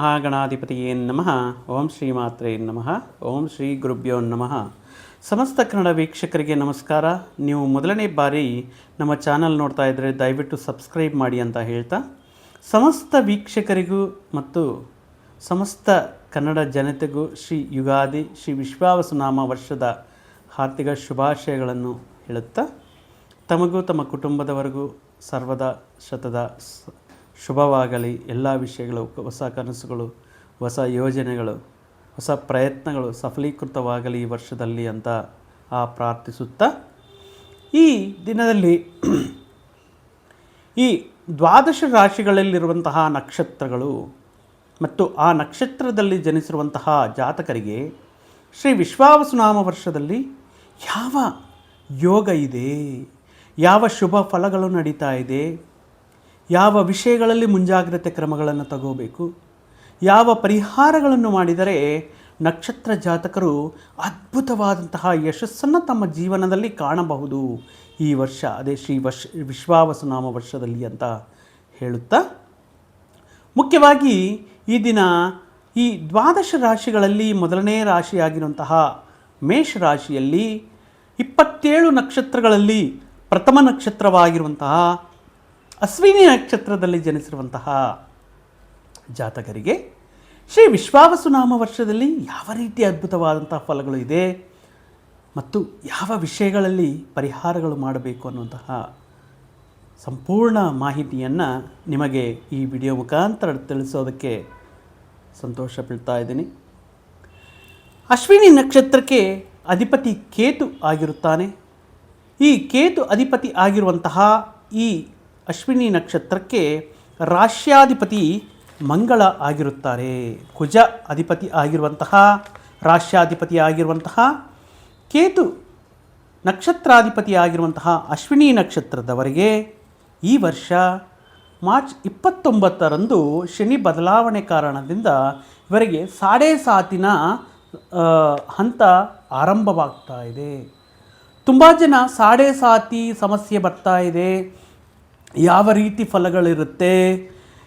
ಮಹಾಗಣಾಧಿಪತಿಯೇ ನಮಃ. ಓಂ ಶ್ರೀ ಮಾತ್ರೇ ನಮಃ. ಓಂ ಶ್ರೀ ಗುರುಭ್ಯೋ ನಮಃ. ಸಮಸ್ತ ಕನ್ನಡ ವೀಕ್ಷಕರಿಗೆ ನಮಸ್ಕಾರ. ನೀವು ಮೊದಲನೇ ಬಾರಿ ನಮ್ಮ ಚಾನಲ್ ನೋಡ್ತಾ ಇದ್ದರೆ ದಯವಿಟ್ಟು ಸಬ್ಸ್ಕ್ರೈಬ್ ಮಾಡಿ ಅಂತ ಹೇಳ್ತಾ, ಸಮಸ್ತ ವೀಕ್ಷಕರಿಗೂ ಮತ್ತು ಸಮಸ್ತ ಕನ್ನಡ ಜನತೆಗೂ ಶ್ರೀ ಯುಗಾದಿ, ಶ್ರೀ ವಿಶ್ವಾವಸುನಾಮ ವರ್ಷದ ಹಾರ್ದಿಕ ಶುಭಾಶಯಗಳನ್ನು ಹೇಳುತ್ತಾ, ತಮಗೂ ತಮ್ಮ ಕುಟುಂಬದವರೆಗೂ ಸರ್ವದ ಶತದ ಶುಭವಾಗಲಿ. ಎಲ್ಲ ವಿಷಯಗಳು, ಹೊಸ ಕನಸುಗಳು, ಹೊಸ ಯೋಜನೆಗಳು, ಹೊಸ ಪ್ರಯತ್ನಗಳು ಸಫಲೀಕೃತವಾಗಲಿ ಈ ವರ್ಷದಲ್ಲಿ ಅಂತ ಆ ಪ್ರಾರ್ಥಿಸುತ್ತಾ ಈ ದಿನದಲ್ಲಿ ಈ ದ್ವಾದಶ ರಾಶಿಗಳಲ್ಲಿರುವಂತಹ ನಕ್ಷತ್ರಗಳು ಮತ್ತು ಆ ನಕ್ಷತ್ರದಲ್ಲಿ ಜನಿಸಿರುವಂತಹ ಜಾತಕರಿಗೆ ಶ್ರೀ ವಿಶ್ವಾವಸುನಾಮ ವರ್ಷದಲ್ಲಿ ಯಾವ ಯೋಗ ಇದೆ? ಯಾವ ಶುಭ ಫಲಗಳು ನಡೀತಾ ಇದೆ? ಯಾವ ವಿಷಯಗಳಲ್ಲಿ ಮುಂಜಾಗ್ರತೆ ಕ್ರಮಗಳನ್ನು ತಗೋಬೇಕು? ಯಾವ ಪರಿಹಾರಗಳನ್ನು ಮಾಡಿದರೆ ನಕ್ಷತ್ರ ಜಾತಕರು ಅದ್ಭುತವಾದಂತಹ ಯಶಸ್ಸನ್ನು ತಮ್ಮ ಜೀವನದಲ್ಲಿ ಕಾಣಬಹುದು? ಈ ವರ್ಷ, ಅದೇ ಶ್ರೀ ವರ್ಷ, ವಿಶ್ವಾವಸುನಾಮ ವರ್ಷದಲ್ಲಿ ಅಂತ ಹೇಳುತ್ತಾ? ಮುಖ್ಯವಾಗಿ ಈ ದಿನ ಈ ದ್ವಾದಶ ರಾಶಿಗಳಲ್ಲಿ ಮೊದಲನೇ ರಾಶಿಯಾಗಿರುವಂತಹ ಮೇಷರಾಶಿಯಲ್ಲಿ ಇಪ್ಪತ್ತೇಳು ನಕ್ಷತ್ರಗಳಲ್ಲಿ ಪ್ರಥಮ ನಕ್ಷತ್ರವಾಗಿರುವಂತಹ ಅಶ್ವಿನಿ ನಕ್ಷತ್ರದಲ್ಲಿ ಜನಿಸಿರುವಂತಹ ಜಾತಕರಿಗೆ ಶ್ರೀ ವಿಶ್ವಾವಸುನಾಮ ವರ್ಷದಲ್ಲಿ ಯಾವ ರೀತಿ ಅದ್ಭುತವಾದಂತಹ ಫಲಗಳು ಇದೆ ಮತ್ತು ಯಾವ ವಿಷಯಗಳಲ್ಲಿ ಪರಿಹಾರಗಳು ಮಾಡಬೇಕು ಅನ್ನುವಂತಹ ಸಂಪೂರ್ಣ ಮಾಹಿತಿಯನ್ನು ನಿಮಗೆ ಈ ವಿಡಿಯೋ ಮುಖಾಂತರ ತಿಳಿಸೋದಕ್ಕೆ ಸಂತೋಷ ಬೀಳ್ತಾ ಇದ್ದೀನಿ. ಅಶ್ವಿನಿ ನಕ್ಷತ್ರಕ್ಕೆ ಅಧಿಪತಿ ಕೇತು ಆಗಿರುತ್ತಾನೆ. ಈ ಕೇತು ಅಧಿಪತಿ ಆಗಿರುವಂತಹ ಈ ಅಶ್ವಿನಿ ನಕ್ಷತ್ರಕ್ಕೆ ರಾಶ್ಯಾಧಿಪತಿ ಮಂಗಳ ಆಗಿರುತ್ತಾರೆ. ಕುಜ ಅಧಿಪತಿ ಆಗಿರುವಂತಹ, ರಾಶ್ಯಾಧಿಪತಿ ಆಗಿರುವಂತಹ, ಕೇತು ನಕ್ಷತ್ರಾಧಿಪತಿ ಆಗಿರುವಂತಹ ಅಶ್ವಿನಿ ನಕ್ಷತ್ರದವರೆಗೆ ಈ ವರ್ಷ ಮಾರ್ಚ್ ಇಪ್ಪತ್ತೊಂಬತ್ತರಂದು ಶನಿ ಬದಲಾವಣೆ ಕಾರಣದಿಂದ ಇವರಿಗೆ ಸಾಡೆ ಸಾತಿನ ಹಂತ ಆರಂಭವಾಗ್ತಾ ಇದೆ. ತುಂಬ ಜನ ಸಾಡೆ ಸಾತಿ ಸಮಸ್ಯೆ ಬರ್ತಾ ಇದೆ. ಯಾವ ರೀತಿ ಫಲಗಳಿರುತ್ತೆ,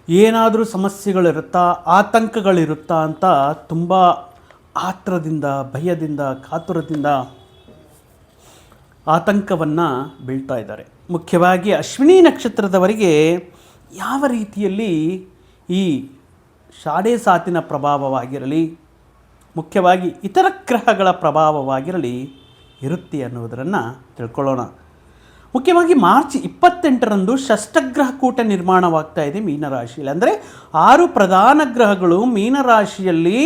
ಏನಾದರೂ ಸಮಸ್ಯೆಗಳಿರುತ್ತಾ, ಆತಂಕಗಳಿರುತ್ತಾ ಅಂತ ತುಂಬ ಆತ್ರದಿಂದ, ಭಯದಿಂದ, ಕಾತುರದಿಂದ ಆತಂಕವನ್ನು ಬೀಳ್ತಾ ಇದ್ದಾರೆ. ಮುಖ್ಯವಾಗಿ ಅಶ್ವಿನಿ ನಕ್ಷತ್ರದವರಿಗೆ ಯಾವ ರೀತಿಯಲ್ಲಿ ಈ ಶಾಡೆ ಸಾತಿನ ಪ್ರಭಾವವಾಗಿರಲಿ, ಮುಖ್ಯವಾಗಿ ಇತರ ಗ್ರಹಗಳ ಪ್ರಭಾವವಾಗಿರಲಿ ಇರುತ್ತೆ ಅನ್ನೋದನ್ನು ತಿಳ್ಕೊಳ್ಳೋಣ. ಮುಖ್ಯವಾಗಿ ಮಾರ್ಚ್ ಇಪ್ಪತ್ತೆಂಟರಂದು ಷಷ್ಟಗ್ರಹ ಕೂಟ ನಿರ್ಮಾಣವಾಗ್ತಾ ಇದೆ ಮೀನರಾಶಿಯಲ್ಲಿ. ಅಂದರೆ ಆರು ಪ್ರಧಾನ ಗ್ರಹಗಳು ಮೀನರಾಶಿಯಲ್ಲಿ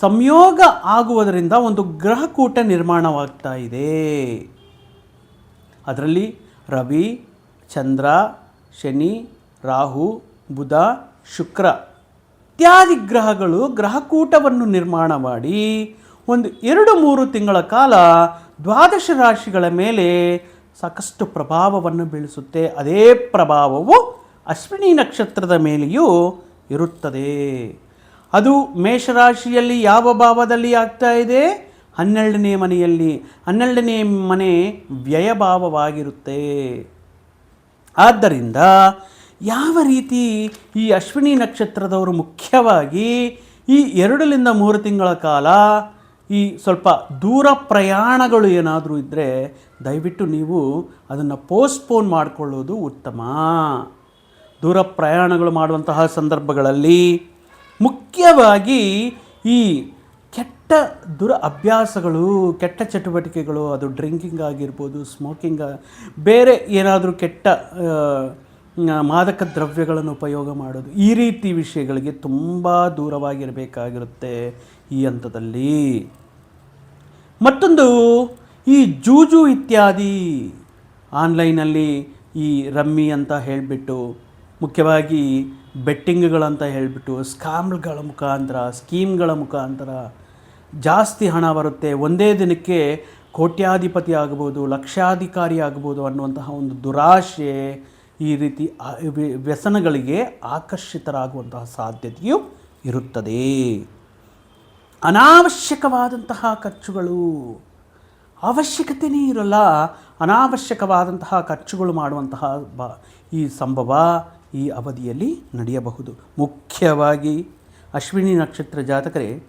ಸಂಯೋಗ ಆಗುವುದರಿಂದ ಒಂದು ಗ್ರಹಕೂಟ ನಿರ್ಮಾಣವಾಗ್ತಾ ಇದೆ. ಅದರಲ್ಲಿ ರವಿ, ಚಂದ್ರ, ಶನಿ, ರಾಹು, ಬುಧ, ಶುಕ್ರ ಇತ್ಯಾದಿ ಗ್ರಹಗಳು ಗ್ರಹಕೂಟವನ್ನು ನಿರ್ಮಾಣ ಮಾಡಿ ಒಂದು ಎರಡು ಮೂರು ತಿಂಗಳ ಕಾಲ ದ್ವಾದಶ ರಾಶಿಗಳ ಮೇಲೆ ಸಾಕಷ್ಟು ಪ್ರಭಾವವನ್ನು ಬೀಳಿಸುತ್ತೆ. ಅದೇ ಪ್ರಭಾವವು ಅಶ್ವಿನಿ ನಕ್ಷತ್ರದ ಮೇಲೆಯೂ ಇರುತ್ತದೆ. ಅದು ಮೇಷರಾಶಿಯಲ್ಲಿ ಯಾವ ಭಾವದಲ್ಲಿ ಆಗ್ತಾ ಇದೆ? ಹನ್ನೆರಡನೇ ಮನೆಯಲ್ಲಿ. ಹನ್ನೆರಡನೇ ಮನೆ ವ್ಯಯಭಾವವಾಗಿರುತ್ತೆ. ಆದ್ದರಿಂದ ಯಾವ ರೀತಿ ಈ ಅಶ್ವಿನಿ ನಕ್ಷತ್ರದವರು ಮುಖ್ಯವಾಗಿ ಈ ಎರಡರಿಂದ ಮೂರು ತಿಂಗಳ ಕಾಲ ಈ ಸ್ವಲ್ಪ ದೂರ ಪ್ರಯಾಣಗಳು ಏನಾದರೂ ಇದ್ದರೆ ದಯವಿಟ್ಟು ನೀವು ಅದನ್ನು ಪೋಸ್ಟ್ಪೋನ್ ಮಾಡಿಕೊಳ್ಳೋದು ಉತ್ತಮ. ದೂರ ಪ್ರಯಾಣಗಳು ಮಾಡುವಂತಹ ಸಂದರ್ಭಗಳಲ್ಲಿ ಮುಖ್ಯವಾಗಿ ಈ ಕೆಟ್ಟ ದುರ ಅಭ್ಯಾಸಗಳು, ಕೆಟ್ಟ ಚಟುವಟಿಕೆಗಳು, ಅದು ಡ್ರಿಂಕಿಂಗ್ ಆಗಿರ್ಬೋದು ಸ್ಮೋಕಿಂಗ್ ಬೇರೆ ಏನಾದರೂ ಕೆಟ್ಟ ಮಾದಕ ದ್ರವ್ಯಗಳನ್ನು ಉಪಯೋಗ ಮಾಡೋದು ಈ ರೀತಿ ವಿಷಯಗಳಿಗೆ ತುಂಬ ದೂರವಾಗಿರಬೇಕಾಗಿರುತ್ತೆ. ಈ ಹಂತದಲ್ಲಿ. ಮತ್ತೊಂದು, ಈ ಜೂಜು ಇತ್ಯಾದಿ. ಆನ್ಲೈನಲ್ಲಿ ಈ ರಮ್ಮಿ ಅಂತ ಹೇಳಿಬಿಟ್ಟು, ಮುಖ್ಯವಾಗಿ ಬೆಟ್ಟಿಂಗ್ಗಳಂತ ಹೇಳಿಬಿಟ್ಟು, ಸ್ಕ್ಯಾಮ್ಗಳ ಮುಖಾಂತರ, ಸ್ಕೀಮ್ಗಳ ಮುಖಾಂತರ ಜಾಸ್ತಿ ಹಣ ಬರುತ್ತೆ. ಒಂದೇ ದಿನಕ್ಕೆ ಕೋಟ್ಯಾಧಿಪತಿ ಆಗ್ಬೋದು, ಲಕ್ಷಾಧಿಕಾರಿ ಆಗ್ಬೋದು ಅನ್ನುವಂತಹ ಒಂದು ದುರಾಶೆ ಈ ರೀತಿ ವ್ಯಸನಗಳಿಗೆ ಆಕರ್ಷಿತರಾಗುವಂತಹ ಸಾಧ್ಯತೆಯು ಇರುತ್ತದೆ. ಅನಾವಶ್ಯಕವಾದಂತಹ ಖರ್ಚುಗಳು. ಅವಶ್ಯಕತೆಯೇ ಇರಲ್ಲ. ಅನಾವಶ್ಯಕವಾದಂತಹ ಖರ್ಚುಗಳು ಮಾಡುವಂತಹ ಬ, ಈ ಸಂಭವ ಈ ಅವಧಿಯಲ್ಲಿ ನಡೆಯಬಹುದು. ಮುಖ್ಯವಾಗಿ ಅಶ್ವಿನಿ ನಕ್ಷತ್ರ ಜಾತಕರೇ,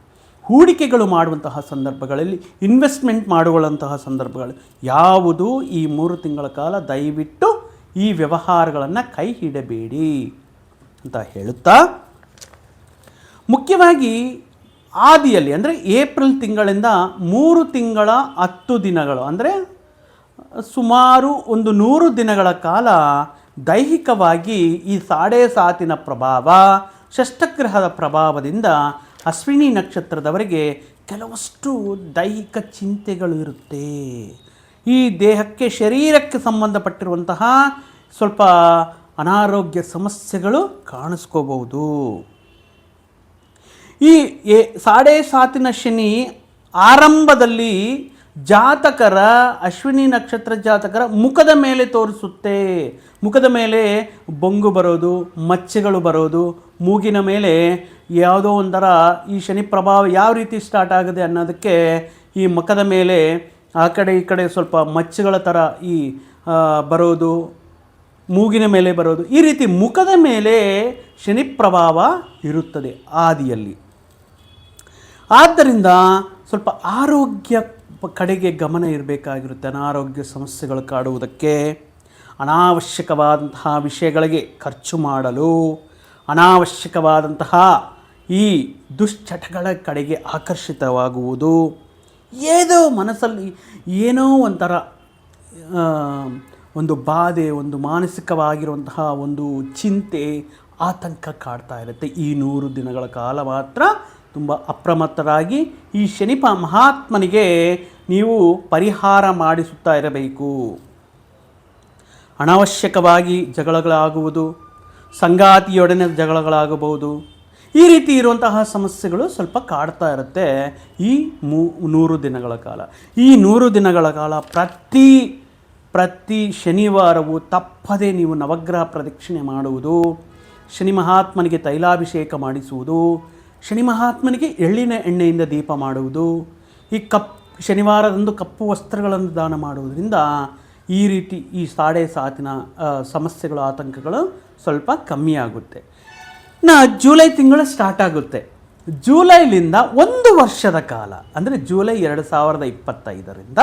ಹೂಡಿಕೆಗಳು ಮಾಡುವಂತಹ ಸಂದರ್ಭಗಳಲ್ಲಿ ಇನ್ವೆಸ್ಟ್ಮೆಂಟ್ ಮಾಡುವಂತಹ ಸಂದರ್ಭಗಳು, ಯಾವುದು ಈ ಮೂರು ತಿಂಗಳ ಕಾಲ ದಯವಿಟ್ಟು ಈ ವ್ಯವಹಾರಗಳನ್ನು ಕೈ ಹಿಡಬೇಡಿ ಅಂತ ಹೇಳುತ್ತಾ, ಮುಖ್ಯವಾಗಿ ಆದಿಯಲ್ಲಿ, ಅಂದರೆ ಏಪ್ರಿಲ್ ತಿಂಗಳಿಂದ ಮೂರು ತಿಂಗಳ ಹತ್ತು ದಿನಗಳು, ಅಂದರೆ ಸುಮಾರು ಒಂದು ನೂರು ದಿನಗಳ ಕಾಲ ದೈಹಿಕವಾಗಿ ಈ ಸಾಡೆ ಸಾತಿನ ಪ್ರಭಾವ, ಷಷ್ಠಗ್ರಹದ ಪ್ರಭಾವದಿಂದ ಅಶ್ವಿನಿ ನಕ್ಷತ್ರದವರಿಗೆ ಕೆಲವಷ್ಟು ದೈಹಿಕ ಚಿಂತೆಗಳು ಇರುತ್ತೆ. ಈ ದೇಹಕ್ಕೆ ಶರೀರಕ್ಕೆ ಸಂಬಂಧಪಟ್ಟಿರುವಂತಹ ಸ್ವಲ್ಪ ಅನಾರೋಗ್ಯ ಸಮಸ್ಯೆಗಳು ಕಾಣಿಸ್ಕೋಬಹುದು. ಈ ಸಾಡೆ ಸಾತಿನ ಶನಿ ಆರಂಭದಲ್ಲಿ ಜಾತಕರ ಅಶ್ವಿನಿ ನಕ್ಷತ್ರ ಜಾತಕರ ಮುಖದ ಮೇಲೆ ತೋರಿಸುತ್ತೆ. ಮುಖದ ಮೇಲೆ ಬೊಂಗು ಬರೋದು, ಮಚ್ಚೆಗಳು ಬರೋದು, ಮೂಗಿನ ಮೇಲೆ ಯಾವುದೋ ಒಂಥರ ಈ ಶನಿ ಪ್ರಭಾವ ಯಾವ ರೀತಿ ಸ್ಟಾರ್ಟ್ ಆಗಿದೆ ಅನ್ನೋದಕ್ಕೆ ಈ ಮುಖದ ಮೇಲೆ ಆ ಕಡೆ ಈ ಕಡೆ ಸ್ವಲ್ಪ ಮಚ್ಚೆಗಳ ಥರ ಈ ಬರೋದು, ಮೂಗಿನ ಮೇಲೆ ಬರೋದು ಈ ರೀತಿ ಮುಖದ ಮೇಲೆ ಶನಿ ಪ್ರಭಾವ ಇರುತ್ತದೆ ಆದಿಯಲ್ಲಿ. ಆದ್ದರಿಂದ ಸ್ವಲ್ಪ ಆರೋಗ್ಯ ಕಡೆಗೆ ಗಮನ ಇರಬೇಕಾಗಿರುತ್ತೆ. ಅನಾರೋಗ್ಯ ಸಮಸ್ಯೆಗಳು ಕಾಡುವುದಕ್ಕೆ. ಅನಾವಶ್ಯಕವಾದಂತಹ ವಿಷಯಗಳಿಗೆ ಖರ್ಚು ಮಾಡಲು, ಅನಾವಶ್ಯಕವಾದಂತಹ ಈ ದುಶ್ಚಟಗಳ ಕಡೆಗೆ ಆಕರ್ಷಿತವಾಗುವುದು. ಏನೋ ಮನಸ್ಸಲ್ಲಿ ಏನೋ ಒಂಥರ ಒಂದು ಬಾಧೆ, ಒಂದು ಮಾನಸಿಕವಾಗಿರುವಂತಹ ಒಂದು ಚಿಂತೆ, ಆತಂಕ ಕಾಡ್ತಾ ಇರುತ್ತೆ. ಈ ನೂರು ದಿನಗಳ ಕಾಲ ಮಾತ್ರ ತುಂಬ ಅಪ್ರಮತ್ತರಾಗಿ ಈ ಶನಿಪ ಮಹಾತ್ಮನಿಗೆ ನೀವು ಪರಿಹಾರ ಮಾಡಿಸುತ್ತಾ ಇರಬೇಕು. ಅನಾವಶ್ಯಕವಾಗಿ ಜಗಳಗಳಾಗುವುದು, ಸಂಗಾತಿಯೊಡನೆ ಜಗಳಗಳಾಗಬಹುದು, ಈ ರೀತಿ ಇರುವಂತಹ ಸಮಸ್ಯೆಗಳು ಸ್ವಲ್ಪ ಕಾಡ್ತಾ ಇರುತ್ತೆ ಈ ಮೂ, ನೂರು ದಿನಗಳ ಕಾಲ. ಈ ನೂರು ದಿನಗಳ ಕಾಲ ಪ್ರತಿ ಪ್ರತಿ ಶನಿವಾರವೂ ತಪ್ಪದೇ ನೀವು ನವಗ್ರಹ ಪ್ರದಕ್ಷಿಣೆ ಮಾಡುವುದು, ಶನಿ ಮಹಾತ್ಮನಿಗೆ ತೈಲಾಭಿಷೇಕ ಮಾಡಿಸುವುದು ಶನಿ ಮಹಾತ್ಮನಿಗೆ ಎಳ್ಳಿನ ಎಣ್ಣೆಯಿಂದ ದೀಪ ಮಾಡುವುದು, ಈ ಕಪ್, ಶನಿವಾರದಂದು ಕಪ್ಪು ವಸ್ತ್ರಗಳನ್ನು ದಾನ ಮಾಡುವುದರಿಂದ ಈ ರೀತಿ ಈ ಸಾಡೆ ಸಾತಿನ ಸಮಸ್ಯೆಗಳು, ಆತಂಕಗಳು ಸ್ವಲ್ಪ ಕಮ್ಮಿ ಆಗುತ್ತೆ. ನಾ ಜೂಲೈ ತಿಂಗಳು ಸ್ಟಾರ್ಟ್ ಆಗುತ್ತೆ. ಜುಲೈಲಿಂದ ಒಂದು ವರ್ಷದ ಕಾಲ, ಅಂದರೆ ಜುಲೈ ಎರಡು ಸಾವಿರದ ಇಪ್ಪತ್ತೈದರಿಂದ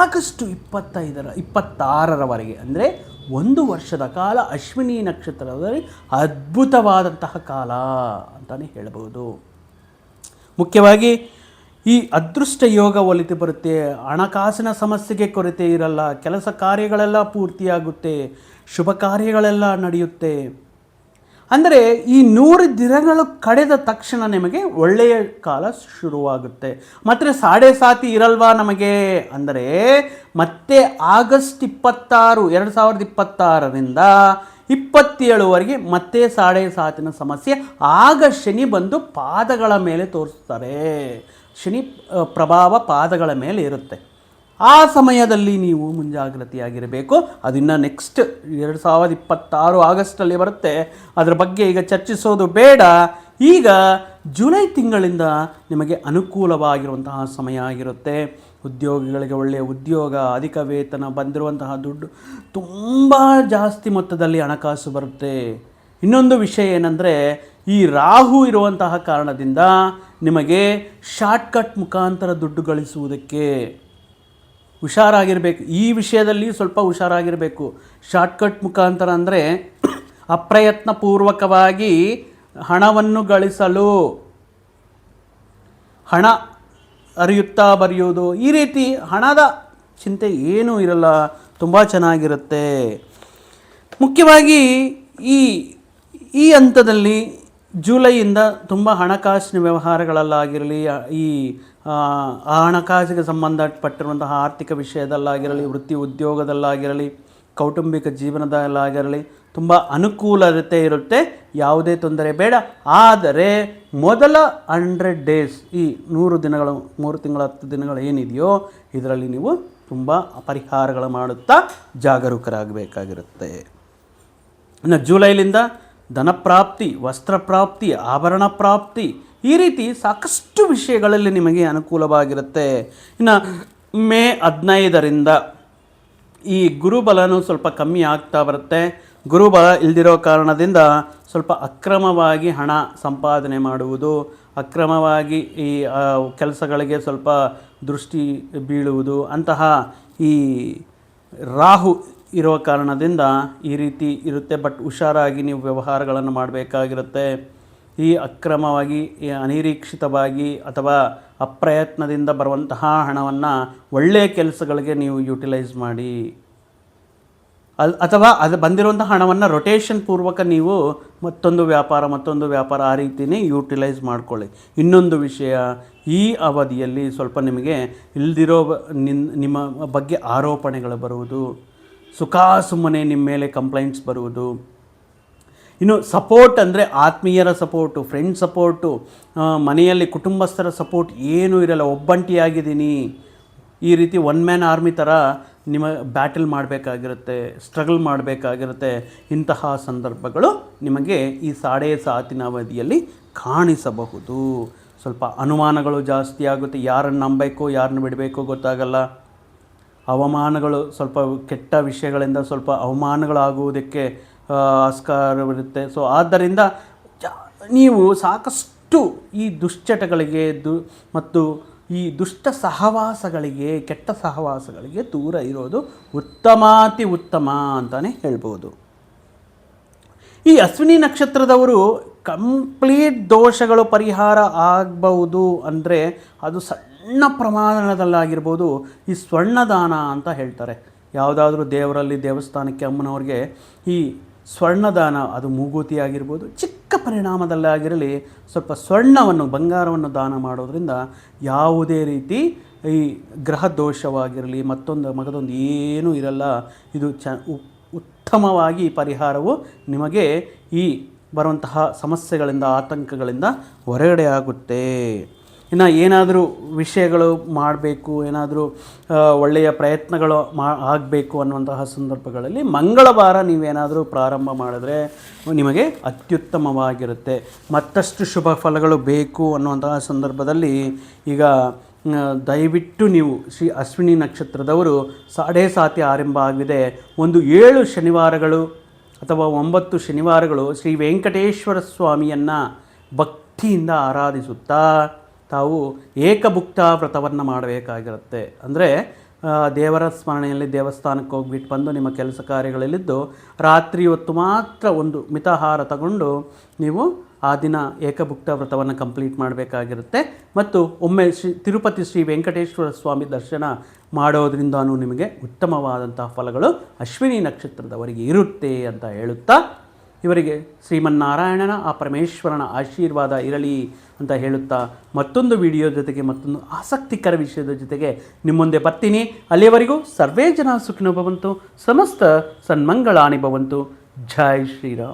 ಆಗಸ್ಟು ಇಪ್ಪತ್ತೈದರ, ಇಪ್ಪತ್ತಾರರವರೆಗೆ, ಅಂದರೆ ಒಂದು ವರ್ಷದ ಕಾಲ ಅಶ್ವಿನಿ ನಕ್ಷತ್ರದಲ್ಲಿ ಅದ್ಭುತವಾದಂತಹ ಕಾಲ ಅಂತಲೇ ಹೇಳಬಹುದು. ಮುಖ್ಯವಾಗಿ ಈ ಅದೃಷ್ಟ ಯೋಗ ಒಲಿತು ಬರುತ್ತೆ, ಹಣಕಾಸಿನ ಸಮಸ್ಯೆಗೆ ಕೊರತೆ ಇರಲ್ಲ, ಕೆಲಸ ಕಾರ್ಯಗಳೆಲ್ಲ ಪೂರ್ತಿಯಾಗುತ್ತೆ, ಶುಭ ಕಾರ್ಯಗಳೆಲ್ಲ ನಡೆಯುತ್ತೆ. ಅಂದರೆ ಈ ನೂರು ದಿನಗಳು ಕಳೆದ ತಕ್ಷಣ ನಿಮಗೆ ಒಳ್ಳೆಯ ಕಾಲ ಶುರುವಾಗುತ್ತೆ. ಮತ್ತು ಸಾಡೆ ಸಾತಿ ಇರಲ್ವಾ ನಮಗೆ? ಅಂದರೆ ಮತ್ತೆ ಆಗಸ್ಟ್ ಇಪ್ಪತ್ತಾರು, ಎರಡು ಸಾವಿರದ ಇಪ್ಪತ್ತಾರರಿಂದ ಇಪ್ಪತ್ತೇಳುವರೆಗೆ ಮತ್ತೆ ಸಾಡೆ ಸಾತಿನ ಸಮಸ್ಯೆ. ಆಗ ಶನಿ ಬಂದು ಪಾದಗಳ ಮೇಲೆ ತೋರಿಸ್ತಾರೆ. ಶನಿ ಪ್ರಭಾವ ಪಾದಗಳ ಮೇಲೆ ಇರುತ್ತೆ. ಆ ಸಮಯದಲ್ಲಿ ನೀವು ಮುಂಜಾಗ್ರತೆಯಾಗಿರಬೇಕು. ಅದನ್ನು ನೆಕ್ಸ್ಟ್ ಎರಡು ಸಾವಿರದ ಇಪ್ಪತ್ತಾರು ಆಗಸ್ಟಲ್ಲಿ ಬರುತ್ತೆ. ಅದರ ಬಗ್ಗೆ ಈಗ ಚರ್ಚಿಸೋದು ಬೇಡ. ಈಗ ಜುಲೈ ತಿಂಗಳಿಂದ ನಿಮಗೆ ಅನುಕೂಲವಾಗಿರುವಂತಹ ಸಮಯ ಆಗಿರುತ್ತೆ. ಉದ್ಯೋಗಿಗಳಿಗೆ ಒಳ್ಳೆಯ ಉದ್ಯೋಗ, ಅಧಿಕ ವೇತನ, ಬಂದಿರುವಂತಹ ದುಡ್ಡು ತುಂಬ ಜಾಸ್ತಿ ಮೊತ್ತದಲ್ಲಿ ಹಣಕಾಸು ಬರುತ್ತೆ. ಇನ್ನೊಂದು ವಿಷಯ ಏನಂದರೆ, ಈ ರಾಹು ಇರುವಂತಹ ಕಾರಣದಿಂದ ನಿಮಗೆ ಶಾರ್ಟ್ಕಟ್ ಮುಖಾಂತರ ದುಡ್ಡು ಗಳಿಸುವುದಕ್ಕೆ ಹುಷಾರಾಗಿರಬೇಕು. ಈ ವಿಷಯದಲ್ಲಿ ಸ್ವಲ್ಪ ಹುಷಾರಾಗಿರಬೇಕು. ಶಾರ್ಟ್ಕಟ್ ಮುಖಾಂತರ ಅಂದರೆ ಅಪ್ರಯತ್ನಪೂರ್ವಕವಾಗಿ ಹಣವನ್ನು ಗಳಿಸಲು. ಹಣ ಅರಿಯುತ್ತಾ ಬರೆಯೋದು ಈ ರೀತಿ ಹಣದ ಚಿಂತೆ ಏನೂ ಇರಲ್ಲ. ತುಂಬ ಚೆನ್ನಾಗಿರುತ್ತೆ. ಮುಖ್ಯವಾಗಿ ಈ ಈ ಹಂತದಲ್ಲಿ ಜೂಲೈಯಿಂದ ತುಂಬ ಹಣಕಾಸಿನ ವ್ಯವಹಾರಗಳಲ್ಲಾಗಿರಲಿ, ಈ ಆ, ಹಣಕಾಸಿಗೆ ಸಂಬಂಧಪಟ್ಟಿರುವಂತಹ ಆರ್ಥಿಕ ವಿಷಯದಲ್ಲಾಗಿರಲಿ ವೃತ್ತಿ ಉದ್ಯೋಗದಲ್ಲಾಗಿರಲಿ ಕೌಟುಂಬಿಕ ಜೀವನದಲ್ಲಾಗಿರಲಿ ತುಂಬ ಅನುಕೂಲತೆ ಇರುತ್ತೆ. ಯಾವುದೇ ತೊಂದರೆ ಬೇಡ. ಆದರೆ ಮೊದಲ ಹಂಡ್ರೆಡ್ ಡೇಸ್ ಈ ನೂರು ದಿನಗಳು ಮೂರು ತಿಂಗಳ ಹತ್ತು ದಿನಗಳು ಏನಿದೆಯೋ ಇದರಲ್ಲಿ ನೀವು ತುಂಬ ಪರಿಹಾರಗಳು ಮಾಡುತ್ತಾ ಜಾಗರೂಕರಾಗಬೇಕಾಗಿರುತ್ತೆ. ಇನ್ನು ಜುಲೈಲಿಂದ ಧನಪ್ರಾಪ್ತಿ ವಸ್ತ್ರಪ್ರಾಪ್ತಿ ಆಭರಣ ಪ್ರಾಪ್ತಿ ಈ ರೀತಿ ಸಾಕಷ್ಟು ವಿಷಯಗಳಲ್ಲಿ ನಿಮಗೆ ಅನುಕೂಲವಾಗಿರುತ್ತೆ. ಇನ್ನು ಮೇ ಹದಿನೈದರಿಂದ ಈ ಗುರುಬಲನೂ ಸ್ವಲ್ಪ ಕಮ್ಮಿ ಆಗ್ತಾ ಬರುತ್ತೆ. ಗುರುಬಲ ಇಲ್ದಿರೋ ಕಾರಣದಿಂದ ಸ್ವಲ್ಪ ಅಕ್ರಮವಾಗಿ ಹಣ ಸಂಪಾದನೆ ಮಾಡುವುದು, ಅಕ್ರಮವಾಗಿ ಈ ಕೆಲಸಗಳಿಗೆ ಸ್ವಲ್ಪ ದೃಷ್ಟಿ ಬೀಳುವುದು, ಅಂತಹ ಈ ರಾಹು ಇರೋ ಕಾರಣದಿಂದ ಈ ರೀತಿ ಇರುತ್ತೆ. ಬಟ್ ಹುಷಾರಾಗಿ ನೀವು ವ್ಯವಹಾರಗಳನ್ನು ಮಾಡಬೇಕಾಗಿರುತ್ತೆ. ಈ ಅಕ್ರಮವಾಗಿ ಅನಿರೀಕ್ಷಿತವಾಗಿ ಅಥವಾ ಅಪ್ರಯತ್ನದಿಂದ ಬರುವಂತಹ ಹಣವನ್ನು ಒಳ್ಳೆಯ ಕೆಲಸಗಳಿಗೆ ನೀವು ಯುಟಿಲೈಸ್ ಮಾಡಿ. ಅಲ್, ಅಥವಾ ಅದು ಬಂದಿರುವಂಥ ಹಣವನ್ನು ರೊಟೇಷನ್ ಪೂರ್ವಕ ನೀವು ಮತ್ತೊಂದು ವ್ಯಾಪಾರ ಮತ್ತೊಂದು ವ್ಯಾಪಾರ ಆ ರೀತಿಯೇ ಯೂಟಿಲೈಸ್ ಮಾಡ್ಕೊಳ್ಳಿ. ಇನ್ನೊಂದು ವಿಷಯ, ಈ ಅವಧಿಯಲ್ಲಿ ಸ್ವಲ್ಪ ನಿಮಗೆ ಇಲ್ದಿರೋ ನಿಮ್ಮ ಬಗ್ಗೆ ಆರೋಪಣೆಗಳು ಬರುವುದು, ಸುಖಾಸುಮ್ಮನೆ ನಿಮ್ಮ ಮೇಲೆ ಕಂಪ್ಲೈಂಟ್ಸ್ ಬರುವುದು ಇನ್ನು ಸಪೋರ್ಟ್ ಅಂದರೆ ಆತ್ಮೀಯರ ಸಪೋರ್ಟು ಫ್ರೆಂಡ್ ಸಪೋರ್ಟು ಮನೆಯಲ್ಲಿ ಕುಟುಂಬಸ್ಥರ ಸಪೋರ್ಟ್ ಏನೂ ಇರಲ್ಲ. ಒಬ್ಬಂಟಿಯಾಗಿದ್ದೀನಿ. ಈ ರೀತಿ ಒನ್ ಮ್ಯಾನ್ ಆರ್ಮಿ ಥರ ನಿಮ್ಮ ಬ್ಯಾಟಲ್ ಮಾಡಬೇಕಾಗಿರುತ್ತೆ ಸ್ಟ್ರಗಲ್ ಮಾಡಬೇಕಾಗಿರುತ್ತೆ. ಇಂತಹ ಸಂದರ್ಭಗಳು ನಿಮಗೆ ಈ ಸಾಡೆ ಸಾತಿನ ಅವಧಿಯಲ್ಲಿ ಕಾಣಿಸಬಹುದು. ಸ್ವಲ್ಪ ಅನುಮಾನಗಳು ಜಾಸ್ತಿ ಆಗುತ್ತೆ. ಯಾರನ್ನು ನಂಬಬೇಕು, ಯಾರನ್ನು ಬಿಡಬೇಕು ಗೊತ್ತಾಗಲ್ಲ. ಅವಮಾನಗಳು ಸ್ವಲ್ಪ ಕೆಟ್ಟ ವಿಷಯಗಳಿಂದ ಸ್ವಲ್ಪ ಅವಮಾನಗಳಾಗುವುದಕ್ಕೆ ಆಸ್ಕಾರವಿರುತ್ತೆ. ಸೊ ಆದ್ದರಿಂದ ನೀವು ಸಾಕಷ್ಟು ಈ ದುಶ್ಚಟಗಳಿಗೆ ದು, ಮತ್ತು ಈ ದುಷ್ಟ ಸಹವಾಸಗಳಿಗೆ, ಕೆಟ್ಟ ಸಹವಾಸಗಳಿಗೆ ದೂರ ಇರೋದು ಉತ್ತಮಾತಿ ಉತ್ತಮ ಅಂತಲೇ ಹೇಳ್ಬೋದು. ಈ ಅಶ್ವಿನಿ ನಕ್ಷತ್ರದವರು ಕಂಪ್ಲೀಟ್ ದೋಷಗಳು ಪರಿಹಾರ ಆಗಬಹುದು ಅಂದರೆ ಅದು ಸಣ್ಣ ಪ್ರಮಾಣದಲ್ಲಾಗಿರ್ಬೋದು, ಈ ಸ್ವರ್ಣದಾನ ಅಂತ ಹೇಳ್ತಾರೆ. ಯಾವುದಾದ್ರೂ ದೇವರಲ್ಲಿ ದೇವಸ್ಥಾನಕ್ಕೆ ಅಮ್ಮನವ್ರಿಗೆ ಈ ಸ್ವರ್ಣದಾನ ಅದು ಮೂಗೂತಿ ಆಗಿರ್ಬೋದು ಚಿಕ್ಕ ಪರಿಣಾಮದಲ್ಲಾಗಿರಲಿ ಸ್ವಲ್ಪ ಸ್ವರ್ಣವನ್ನು, ಬಂಗಾರವನ್ನು ದಾನ ಮಾಡೋದರಿಂದ ಯಾವುದೇ ರೀತಿ ಈ ಗ್ರಹ ದೋಷವಾಗಿರಲಿ ಮತ್ತೊಂದು ಮಗದೊಂದು ಏನೂ ಇರಲ್ಲ, ಇದು ಚ ಉತ್ತಮವಾಗಿ ಪರಿಹಾರವು ನಿಮಗೆ ಈ ಬರುವಂತಹ ಸಮಸ್ಯೆಗಳಿಂದ, ಆತಂಕಗಳಿಂದ ಹೊರಗಡೆ ಆಗುತ್ತೆ. ಇನ್ನು ಏನಾದರೂ ವಿಷಯಗಳು ಮಾಡಬೇಕು, ಏನಾದರೂ ಒಳ್ಳೆಯ ಪ್ರಯತ್ನಗಳು ಮಾ, ಆಗಬೇಕು ಅನ್ನುವಂತಹ ಸಂದರ್ಭಗಳಲ್ಲಿ ಮಂಗಳವಾರ ನೀವೇನಾದರೂ ಪ್ರಾರಂಭ ಮಾಡಿದ್ರೆ ನಿಮಗೆ ಅತ್ಯುತ್ತಮವಾಗಿರುತ್ತೆ. ಮತ್ತಷ್ಟು ಶುಭ ಫಲಗಳು ಬೇಕು ಅನ್ನುವಂತಹ ಸಂದರ್ಭದಲ್ಲಿ ಈಗ ದಯವಿಟ್ಟು ನೀವು ಶ್ರೀ ಅಶ್ವಿನಿ ನಕ್ಷತ್ರದವರು ಸಾಡೆ ಸಾತಿ ಆರಂಭ ಆಗಿದೆ. ಒಂದು ಏಳು ಶನಿವಾರಗಳು ಅಥವಾ ಒಂಬತ್ತು ಶನಿವಾರಗಳು ಶ್ರೀ ವೆಂಕಟೇಶ್ವರ ಸ್ವಾಮಿಯನ್ನು ಭಕ್ತಿಯಿಂದ ಆರಾಧಿಸುತ್ತಾ ತಾವು ಏಕಭುಕ್ತ ವ್ರತವನ್ನು ಮಾಡಬೇಕಾಗಿರುತ್ತೆ. ಅಂದರೆ ದೇವರ ಸ್ಮರಣೆಯಲ್ಲಿ ದೇವಸ್ಥಾನಕ್ಕೆ ಹೋಗ್ಬಿಟ್ಟು ಬಂದು ನಿಮ್ಮ ಕೆಲಸ ಕಾರ್ಯಗಳಲ್ಲಿದ್ದು ರಾತ್ರಿ ಹೊತ್ತು ಮಾತ್ರ ಒಂದು ಮಿತಾಹಾರ ತಗೊಂಡು ನೀವು ಆ ದಿನ ಏಕಭುಕ್ತ ವ್ರತವನ್ನು ಕಂಪ್ಲೀಟ್ ಮಾಡಬೇಕಾಗಿರುತ್ತೆ. ಮತ್ತು ಒಮ್ಮೆ ಶ್ರೀ ತಿರುಪತಿ ಶ್ರೀ ವೆಂಕಟೇಶ್ವರ ಸ್ವಾಮಿ ದರ್ಶನ ಮಾಡೋದ್ರಿಂದನೂ ನಿಮಗೆ ಉತ್ತಮವಾದಂತಹ ಫಲಗಳು ಅಶ್ವಿನಿ ನಕ್ಷತ್ರದವರಿಗೆ ಇರುತ್ತೆ ಅಂತ ಹೇಳುತ್ತಾ ಇವರಿಗೆ ಶ್ರೀಮನ್ನಾರಾಯಣನ, ಆ ಪರಮೇಶ್ವರನ ಆಶೀರ್ವಾದ ಇರಲಿ ಅಂತ ಹೇಳುತ್ತಾ ಮತ್ತೊಂದು ವಿಡಿಯೋ ಜೊತೆಗೆ, ಮತ್ತೊಂದು ಆಸಕ್ತಿಕರ ವಿಷಯದ ಜೊತೆಗೆ ನಿಮ್ಮೊಂದೆ ಬರ್ತೀನಿ. ಅಲ್ಲಿಯವರೆಗೂ ಸರ್ವೇ ಜನ ಸುಖಿನೋ ಭವಂತು, ಸಮಸ್ತ ಸನ್ಮಂಗಳಾನಿ ಭವಂತು. ಜೈ ಶ್ರೀರಾಮ್.